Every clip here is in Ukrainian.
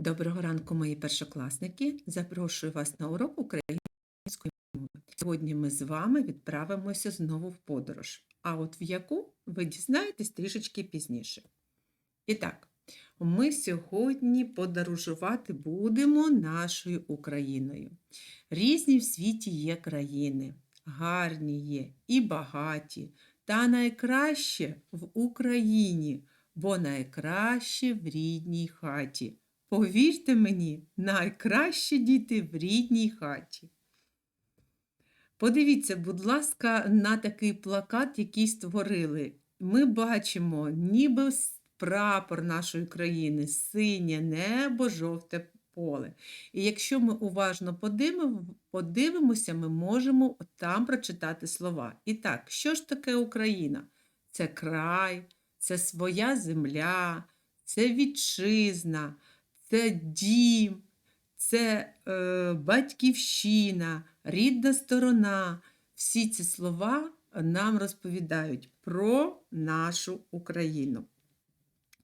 Доброго ранку, мої першокласники. Запрошую вас на урок української мови. Сьогодні ми з вами відправимося знову в подорож. А от в яку ви дізнаєтесь трішечки пізніше. І так, ми сьогодні подорожувати будемо нашою Україною. Різні в світі є країни, гарні є і багаті, та найкраще в Україні, бо найкраще в рідній хаті. Повірте мені, найкраще діти в рідній хаті. Подивіться, будь ласка, на такий плакат, який створили. Ми бачимо ніби прапор нашої країни, синє небо, жовте поле. І якщо ми уважно подивимося, ми можемо там прочитати слова. І так, що ж таке Україна? Це край, це своя земля, це вітчизна це дім, це е, батьківщина, рідна сторона. Всі ці слова нам розповідають про нашу Україну.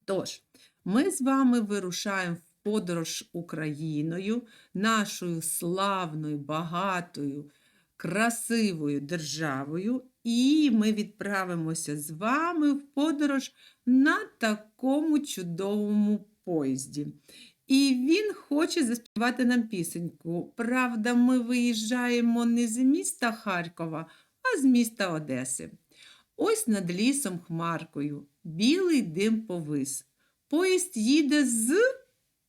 Тож, ми з вами вирушаємо в подорож Україною, нашою славною, багатою, красивою державою, і ми відправимося з вами в подорож на такому чудовому поїзді. І він хоче заспівати нам пісеньку. Правда, ми виїжджаємо не з міста Харкова, а з міста Одеси. Ось над лісом хмаркою білий дим повис. Поїзд їде з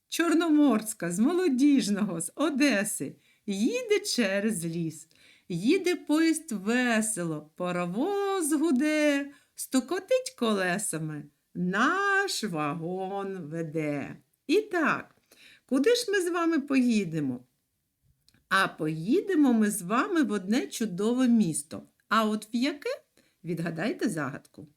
Чорноморська, з Молодіжного, з Одеси. Їде через ліс. Їде поїзд весело, паровоз гуде, стукотить колесами. Наш вагон веде. І так, куди ж ми з вами поїдемо? А поїдемо ми з вами в одне чудове місто. А от в яке? Відгадайте загадку.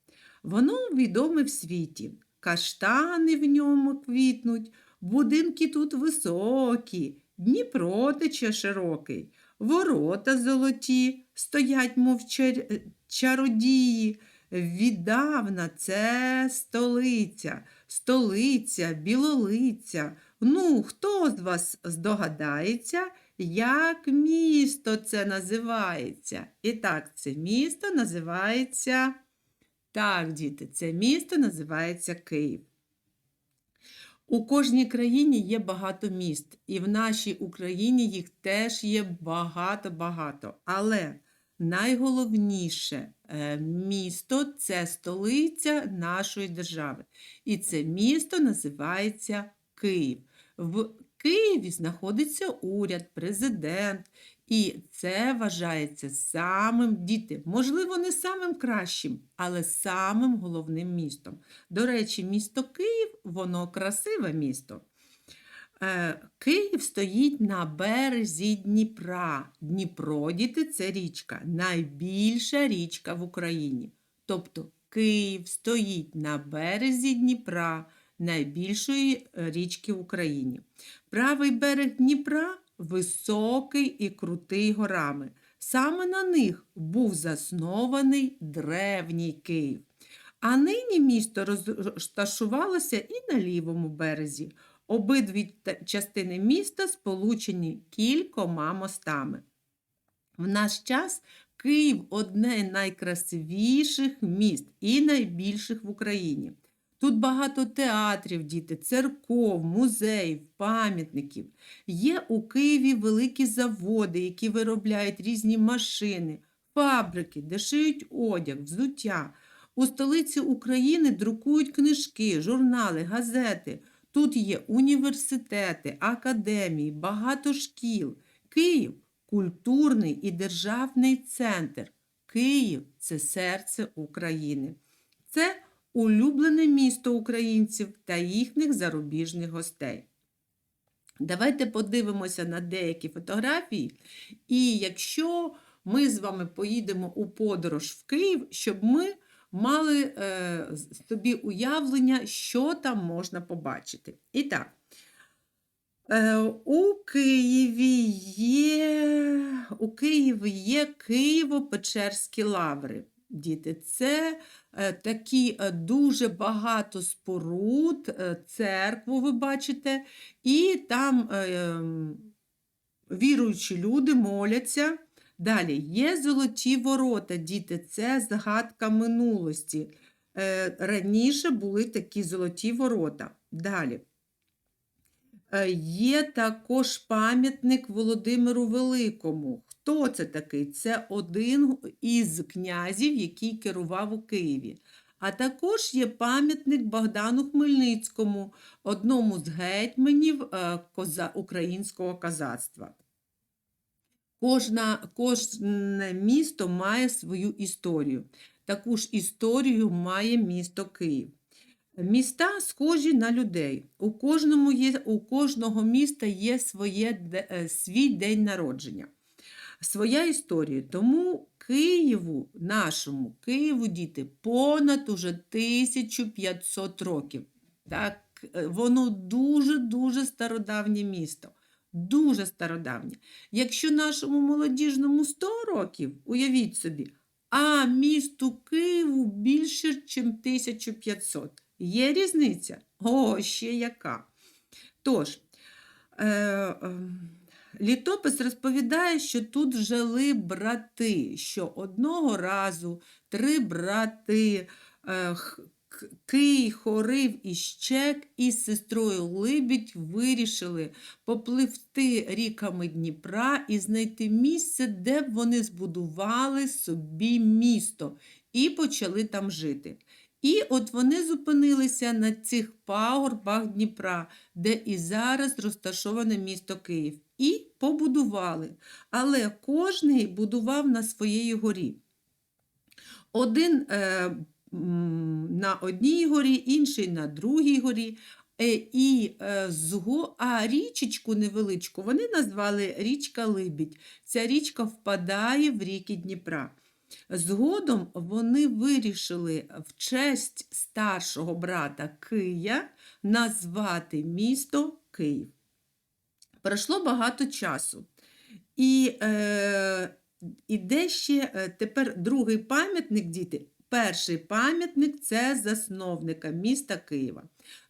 Воно відоме в світі. Каштани в ньому квітнуть, будинки тут високі, Дніпро тече широкий, ворота золоті, стоять, мов чар- чародії. Віддавна це столиця, столиця, білолиця. Ну, хто з вас здогадається, як місто це називається? І так, це місто називається. Так, діти, це місто називається Київ. У кожній країні є багато міст, і в нашій Україні їх теж є багато-багато. Але найголовніше е, місто це столиця нашої держави. І це місто називається Київ. В Києві знаходиться уряд, президент, і це вважається самим діти, можливо, не самим кращим, але самим головним містом. До речі, місто Київ, воно красиве місто. Е, Київ стоїть на березі Дніпра. Дніпро, діти, це річка, найбільша річка в Україні. Тобто Київ стоїть на березі Дніпра, найбільшої е, річки в Україні. Правий берег Дніпра високий і крутий горами. Саме на них був заснований древній Київ. А нині місто розташувалося і на лівому березі. Обидві частини міста сполучені кількома мостами. В наш час Київ одне з найкрасивіших міст і найбільших в Україні. Тут багато театрів, діти, церков, музеїв, пам'ятників. Є у Києві великі заводи, які виробляють різні машини, фабрики, де шиють одяг, взуття. У столиці України друкують книжки, журнали, газети. Тут є університети, академії, багато шкіл. Київ культурний і державний центр. Київ це серце України. Це улюблене місто українців та їхніх зарубіжних гостей. Давайте подивимося на деякі фотографії, і якщо ми з вами поїдемо у подорож в Київ, щоб ми мали е, собі уявлення, що там можна побачити. І так, е, у Києві є, у Києві є Києво-Печерські лаври. Діти, це е, такі е, дуже багато споруд, е, церкву ви бачите, і там е, м, віруючі люди моляться. Далі є золоті ворота, діти, це згадка минулості. Е, Раніше були такі золоті ворота. Далі. Е, Є також пам'ятник Володимиру Великому. Хто це такий? Це один із князів, який керував у Києві. А також є пам'ятник Богдану Хмельницькому, одному з гетьманів е, українського козацтва. Кожна, кожне місто має свою історію. Таку ж історію має місто Київ. Міста схожі на людей. У, кожному є, у кожного міста є своє, е, свій день народження, своя історія. Тому Києву, нашому Києву, діти, понад уже 1500 років. Так, е, воно дуже-дуже стародавнє місто. Дуже стародавнє. Якщо нашому молодіжному 100 років, уявіть собі, а місту Києву більше, ніж 1500. Є різниця? О, ще яка. Тож, е, е, літопис розповідає, що тут жили брати, що одного разу три брати е, Кий, Хорив і Щек із сестрою Либідь вирішили попливти ріками Дніпра і знайти місце, де б вони збудували собі місто і почали там жити. І от вони зупинилися на цих пагорбах Дніпра, де і зараз розташоване місто Київ, і побудували. Але кожний будував на своїй горі. Один е, на одній горі, інший на другій горі. Е, і е, зго... А річечку невеличку вони назвали річка Либідь. Ця річка впадає в ріки Дніпра. Згодом вони вирішили в честь старшого брата Кия назвати місто Київ. Пройшло багато часу. І е, іде ще е, тепер другий пам'ятник, діти. Перший пам'ятник це засновника міста Києва.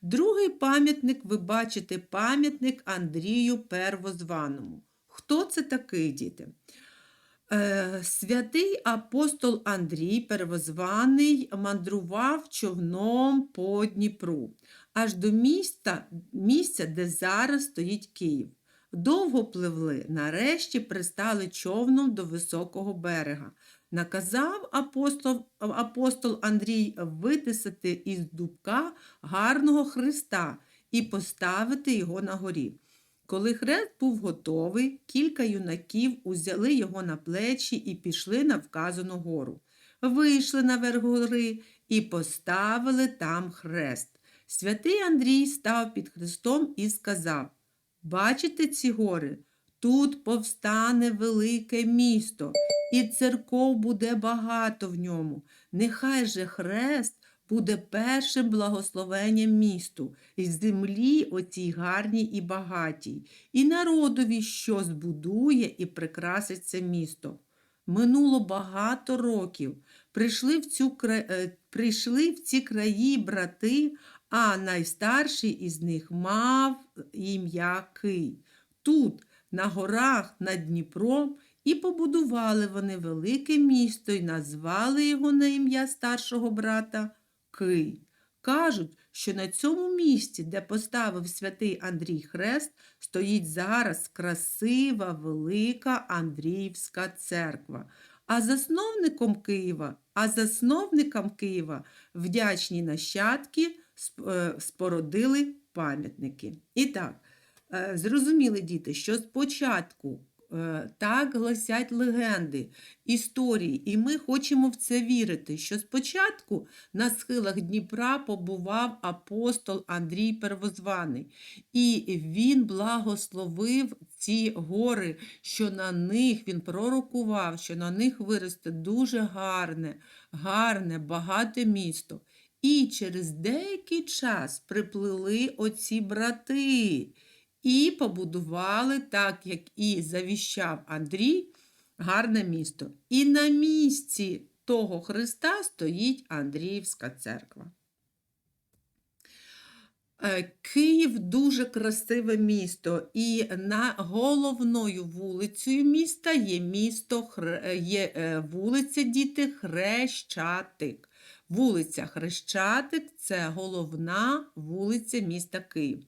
Другий пам'ятник, ви бачите, пам'ятник Андрію Первозваному. Хто це такий, діти? Е, Святий апостол Андрій Первозваний мандрував човном по Дніпру, аж до міста, місця, де зараз стоїть Київ. Довго пливли, нарешті пристали човном до високого берега. Наказав апостол, апостол Андрій витисати із дубка гарного Христа і поставити його на горі. Коли хрест був готовий, кілька юнаків узяли його на плечі і пішли на вказану гору. Вийшли наверх гори і поставили там хрест. Святий Андрій став під хрестом і сказав: Бачите ці гори? Тут повстане велике місто, і церков буде багато в ньому. Нехай же хрест буде першим благословенням місту, і землі оцій гарній і багатій, і народові, що збудує і прикрасить це місто. Минуло багато років. Прийшли в, цю, е, прийшли в ці краї брати, а найстарший із них мав ім'я Кий. Тут, на горах над Дніпром, і побудували вони велике місто і назвали його на ім'я старшого брата Кий. Кажуть, що на цьому місці, де поставив святий Андрій хрест, стоїть зараз красива велика Андріївська церква. А засновником Києва, а засновникам Києва вдячні нащадки е, спородили пам'ятники. І так, зрозуміли діти, що спочатку е, так гласять легенди, історії, і ми хочемо в це вірити, що спочатку на схилах Дніпра побував апостол Андрій Первозваний, і він благословив ці гори, що на них він пророкував, що на них виросте дуже гарне, гарне, багате місто. І через деякий час приплили оці брати і побудували, так як і завіщав Андрій, гарне місто. І на місці того Христа стоїть Андріївська церква. Е, Київ дуже красиве місто, і на головною вулицею міста є місто є е, вулиця Діти Хрещатик. Вулиця Хрещатик це головна вулиця міста Київ.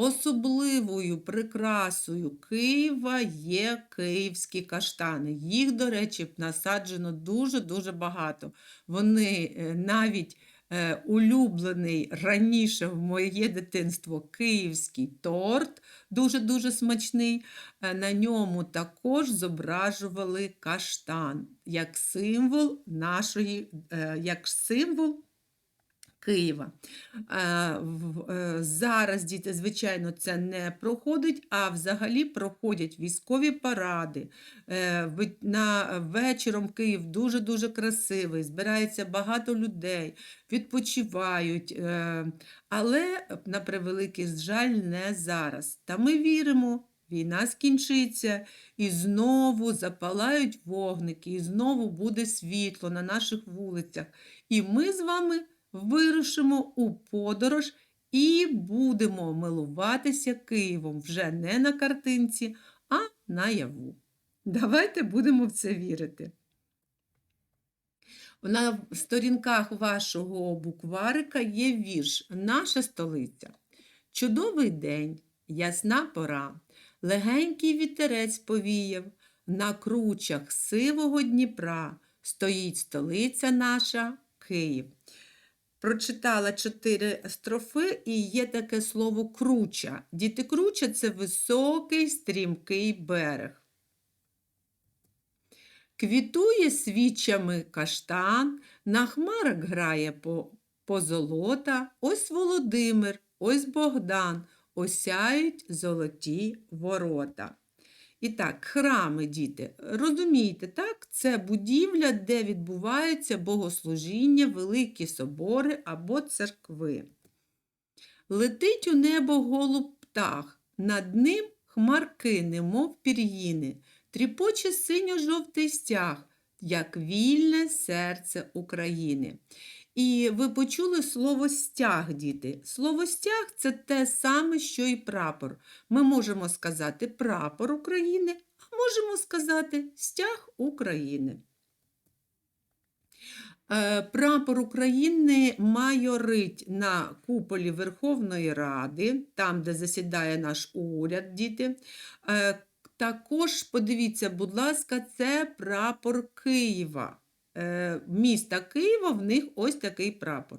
Особливою прикрасою Києва є київські каштани. Їх, до речі, насаджено дуже-дуже багато. Вони е, навіть е, улюблений раніше в моє дитинство київський торт, дуже-дуже смачний. Е, На ньому також зображували каштан як символ нашої, як символ Києва. Е, е, Зараз діти, звичайно, це не проходить, а взагалі проходять військові паради. Е, На вечором Київ дуже-дуже красивий, збирається багато людей, відпочивають. Але, на превеликий жаль, не зараз. Та ми віримо. Війна скінчиться, і знову запалають вогники, і знову буде світло на наших вулицях. І ми з вами вирушимо у подорож і будемо милуватися Києвом вже не на картинці, а наяву. Давайте будемо в це вірити. На сторінках вашого букварика є вірш Наша столиця. Чудовий день, ясна пора, легенький вітерець повіяв, на кручах сивого Дніпра стоїть столиця наша Київ. Прочитала чотири строфи і є таке слово круча. Діти круча це високий стрімкий берег. Квітує свічами каштан, на хмарах грає по, позолота, ось Володимир, ось Богдан, осяють золоті ворота. І так, храми, діти, розумієте, так? Це будівля, де відбуваються богослужіння, великі собори або церкви. Летить у небо голуб птах, над ним хмарки, немов пір'їни, тріпоче синьо-жовтий стяг, як вільне серце України. І ви почули слово стяг, діти. Слово стяг це те саме, що і прапор. Ми можемо сказати прапор України, а можемо сказати стяг України. Е, Прапор України майорить на куполі Верховної Ради, там, де засідає наш уряд, діти. Е, Також подивіться, будь ласка, це прапор Києва. Е, Міста Києва в них ось такий прапор.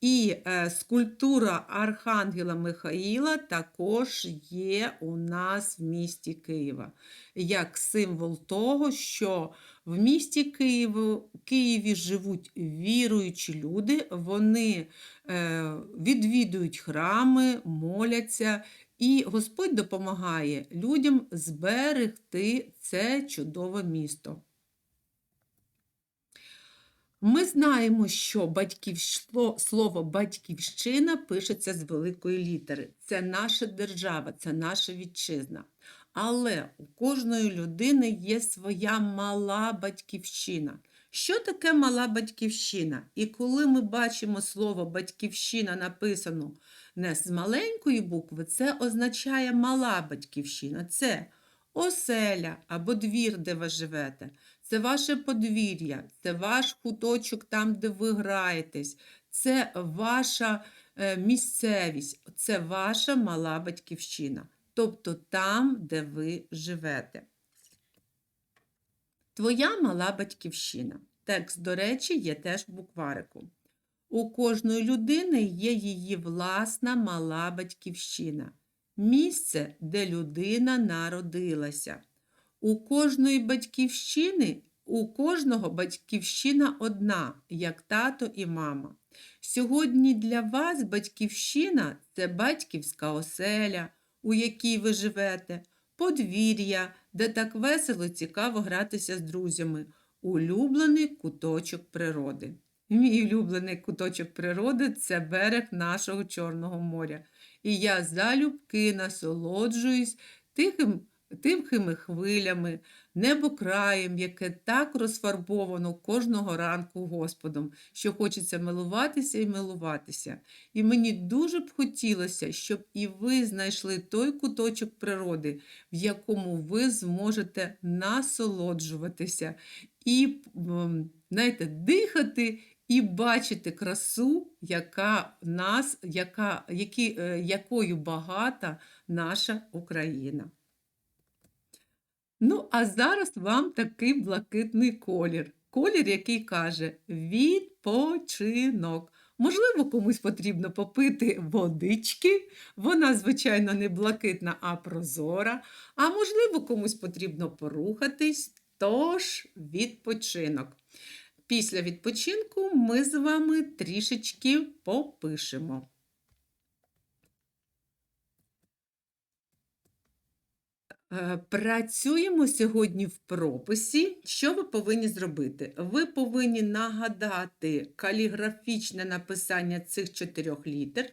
І е, скульптура Архангела Михаїла також є у нас в місті Києва, як символ того, що в місті Києву, Києві живуть віруючі люди, вони е, відвідують храми, моляться, і Господь допомагає людям зберегти це чудове місто. Ми знаємо, що батьківщ- слово батьківщина пишеться з великої літери. Це наша держава, це наша вітчизна. Але у кожної людини є своя мала батьківщина. Що таке мала батьківщина? І коли ми бачимо слово батьківщина написано не з маленької букви, це означає мала батьківщина. Це оселя або двір, де ви живете. Це ваше подвір'я, це ваш куточок там, де ви граєтесь, це ваша е, місцевість, це ваша мала батьківщина, тобто там, де ви живете. Твоя мала батьківщина. Текст, до речі, є теж в букварику. У кожної людини є її власна мала батьківщина, місце, де людина народилася. У кожної батьківщини, у кожного батьківщина одна, як тато і мама. Сьогодні для вас батьківщина це батьківська оселя, у якій ви живете, подвір'я, де так весело цікаво гратися з друзями, улюблений куточок природи. Мій улюблений куточок природи це берег нашого Чорного моря. І я залюбки насолоджуюсь тихим тихими хвилями, небо краєм, яке так розфарбовано кожного ранку Господом, що хочеться милуватися і милуватися. І мені дуже б хотілося, щоб і ви знайшли той куточок природи, в якому ви зможете насолоджуватися і, знаєте, дихати і бачити красу, яка нас, яка, які, е, якою багата наша Україна. Ну, а зараз вам такий блакитний колір. Колір, який каже відпочинок. Можливо, комусь потрібно попити водички. Вона, звичайно, не блакитна, а прозора. А можливо, комусь потрібно порухатись. Тож відпочинок. Після відпочинку ми з вами трішечки попишемо. Е, Працюємо сьогодні в прописі. Що ви повинні зробити? Ви повинні нагадати каліграфічне написання цих чотирьох літер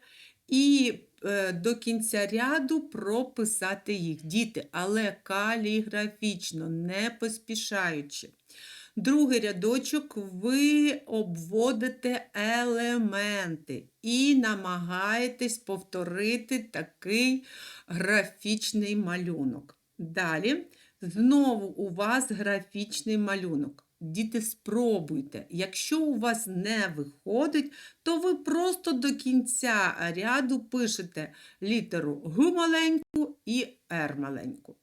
і е, до кінця ряду прописати їх. Діти, але каліграфічно, не поспішаючи. Другий рядочок ви обводите елементи і намагаєтесь повторити такий графічний малюнок. Далі знову у вас графічний малюнок. Діти, спробуйте. Якщо у вас не виходить, то ви просто до кінця ряду пишете літеру Г маленьку і Р маленьку.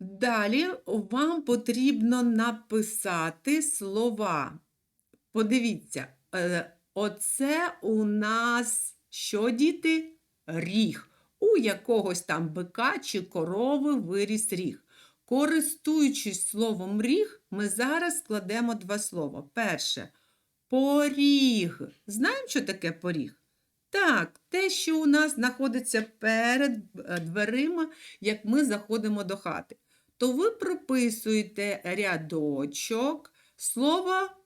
Далі вам потрібно написати слова. Подивіться, е, оце у нас що, діти? Ріг. У якогось там бика чи корови виріс ріг. Користуючись словом ріг, ми зараз складемо два слова. Перше поріг. Знаємо, що таке поріг? Так, те, що у нас знаходиться перед е, дверима, як ми заходимо до хати. То ви прописуєте рядочок слова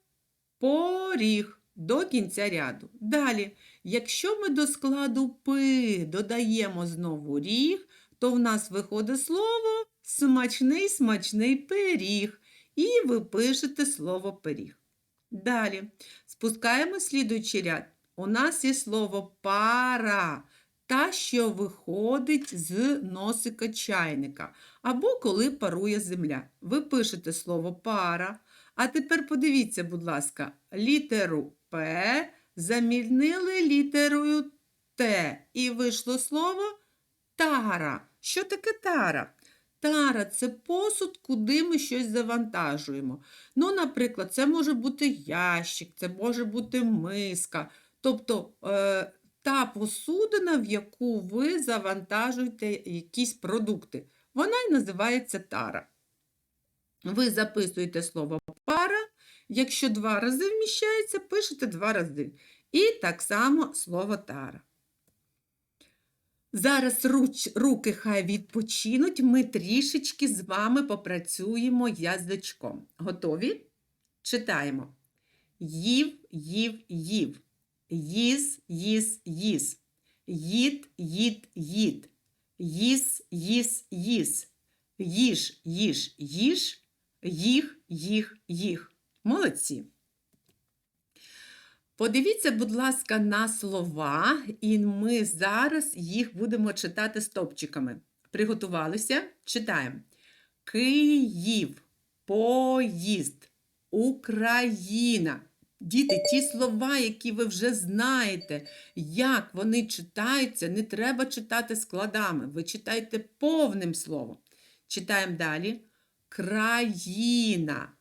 поріг до кінця ряду. Далі, якщо ми до складу пи додаємо знову ріг, то в нас виходить слово смачний смачний пиріг. І ви пишете слово пиріг. Далі спускаємо слідуючий ряд. У нас є слово пара, та, що виходить з носика чайника, або коли парує земля. Ви пишете слово пара. А тепер подивіться, будь ласка, літеру П замінили літерою Т. І вийшло слово тара. Що таке тара? Тара це посуд, куди ми щось завантажуємо. Ну, наприклад, це може бути ящик, це може бути миска. Тобто е, та посудина, в яку ви завантажуєте якісь продукти. Вона й називається тара. Ви записуєте слово пара, якщо два рази вміщається, пишете два рази. І так само слово тара. Зараз руч, руки хай відпочинуть, ми трішечки з вами попрацюємо язичком. Готові? Читаємо. Їв, їв, їв. Їз, їз, їз. Їд, їд, їд. Їз, їз, їз. Їж, їж, їж. Їх, їх, їх. Молодці. Подивіться, будь ласка, на слова, і ми зараз їх будемо читати стопчиками. Приготувалися? Читаємо. Київ, поїзд, Україна. Діти, ті слова, які ви вже знаєте, як вони читаються, не треба читати складами. Ви читайте повним словом. Читаємо далі. Країна.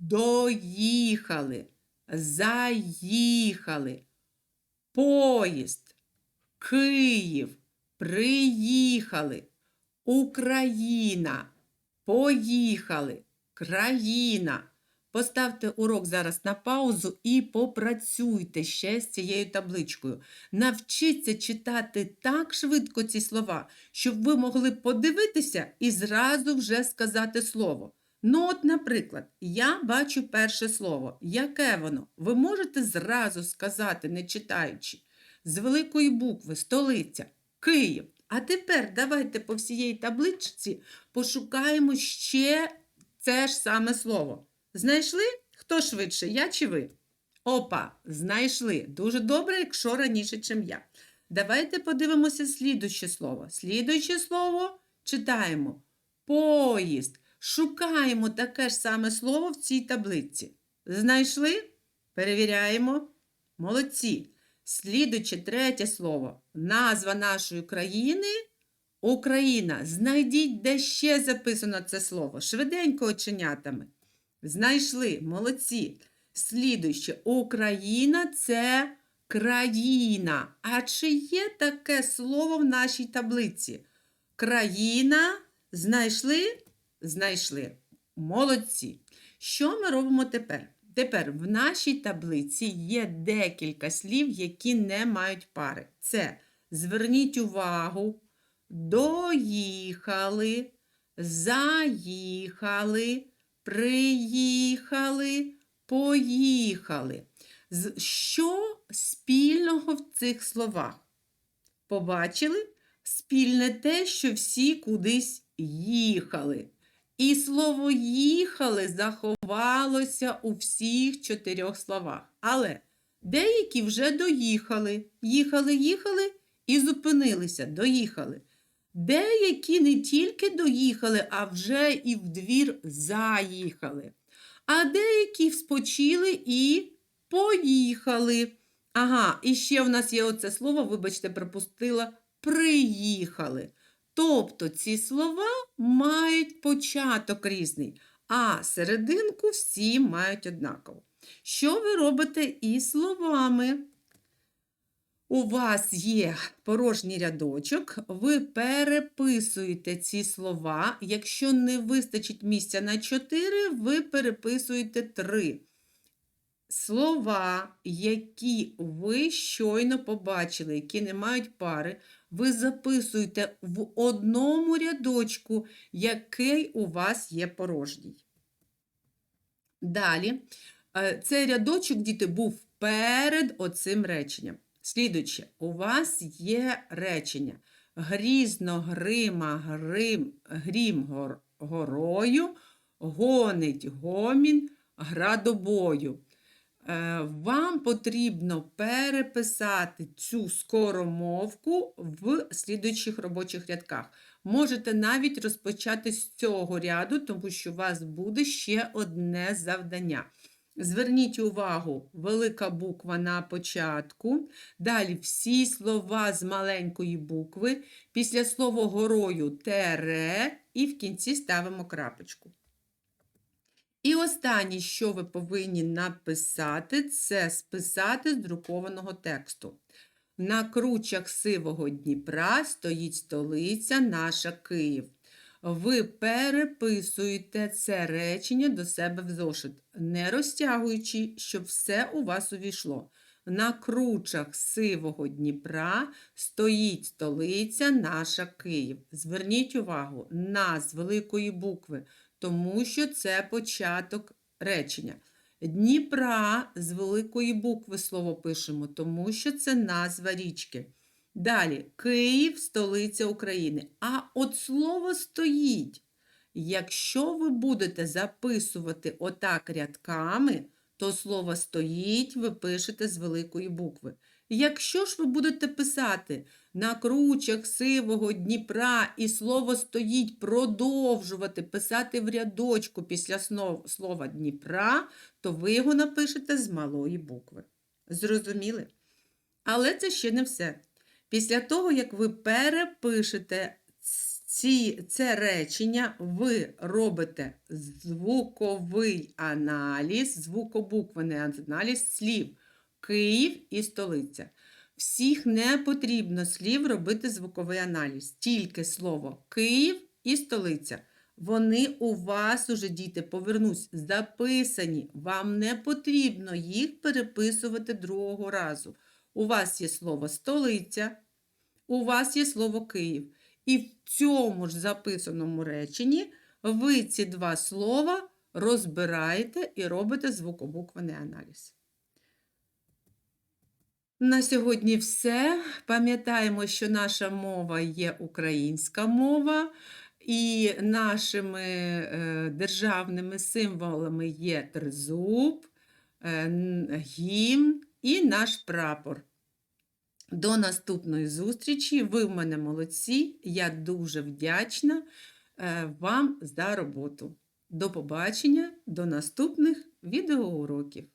Доїхали. Заїхали. Поїзд. Київ. Приїхали. Україна. Поїхали. Країна. Поставте урок зараз на паузу і попрацюйте ще з цією табличкою. Навчіться читати так швидко ці слова, щоб ви могли подивитися і зразу вже сказати слово. Ну, от, наприклад, я бачу перше слово. Яке воно? Ви можете зразу сказати, не читаючи. З великої букви столиця Київ. А тепер давайте по всієї табличці пошукаємо ще це ж саме слово. Знайшли? Хто швидше, я чи ви? Опа, знайшли. Дуже добре, якщо раніше, чим я. Давайте подивимося слідуюче слово. Слідуюче слово читаємо. Поїзд. Шукаємо таке ж саме слово в цій таблиці. Знайшли? Перевіряємо. Молодці. Слідуюче третє слово. Назва нашої країни Україна. Знайдіть, де ще записано це слово. Швиденько оченятами. Знайшли. Молодці. Слідуюче. Україна це країна. А чи є таке слово в нашій таблиці? Країна. Знайшли? Знайшли. Молодці. Що ми робимо тепер? Тепер в нашій таблиці є декілька слів, які не мають пари. Це зверніть увагу, доїхали, заїхали, приїхали, поїхали. Що спільного в цих словах? Побачили? Спільне те, що всі кудись їхали. І слово їхали заховалося у всіх чотирьох словах. Але деякі вже доїхали. Їхали, їхали і зупинилися, доїхали. Деякі не тільки доїхали, а вже і в двір заїхали. А деякі спочили і поїхали. Ага, і ще в нас є оце слово, вибачте, пропустила, приїхали. Тобто ці слова мають початок різний, а серединку всі мають однаково. Що ви робите із словами? У вас є порожній рядочок, ви переписуєте ці слова. Якщо не вистачить місця на 4, ви переписуєте 3. Слова, які ви щойно побачили, які не мають пари, ви записуєте в одному рядочку, який у вас є порожній. Далі, е, цей рядочок, діти, був перед оцим реченням. Слідуюче, у вас є речення. Грізно грима грим, грім гор, горою, гонить гомін градобою. Е, Вам потрібно переписати цю скоромовку в слідуючих робочих рядках. Можете навіть розпочати з цього ряду, тому що у вас буде ще одне завдання. Зверніть увагу, велика буква на початку. Далі всі слова з маленької букви. Після слова горою тере, і в кінці ставимо крапочку. І останнє, що ви повинні написати, це списати з друкованого тексту. На кручах сивого Дніпра стоїть столиця наша Київ. Ви переписуєте це речення до себе в зошит, не розтягуючи, щоб все у вас увійшло. На кручах сивого Дніпра стоїть столиця наша Київ. Зверніть увагу на з великої букви, тому що це початок речення. Дніпра з великої букви слово пишемо, тому що це назва річки. Далі Київ, столиця України. А от слово стоїть. Якщо ви будете записувати отак рядками, то слово стоїть ви пишете з великої букви. Якщо ж ви будете писати на кручах сивого Дніпра і слово стоїть продовжувати писати в рядочку після слова Дніпра, то ви його напишете з малої букви. Зрозуміли? Але це ще не все. Після того, як ви перепишете ці, це речення, ви робите звуковий аналіз, звукобуквений аналіз слів Київ і столиця. Всіх не потрібно слів робити звуковий аналіз, тільки слово Київ і столиця. Вони у вас уже, діти, повернусь, записані. Вам не потрібно їх переписувати другого разу. У вас є слово столиця, у вас є слово Київ. І в цьому ж записаному реченні ви ці два слова розбираєте і робите звукобуквений аналіз. На сьогодні все. Пам'ятаємо, що наша мова є українська мова, і нашими е, державними символами є тризуб, е, гімн і наш прапор. До наступної зустрічі. Ви в мене молодці. Я дуже вдячна е, вам за роботу. До побачення, до наступних відеоуроків.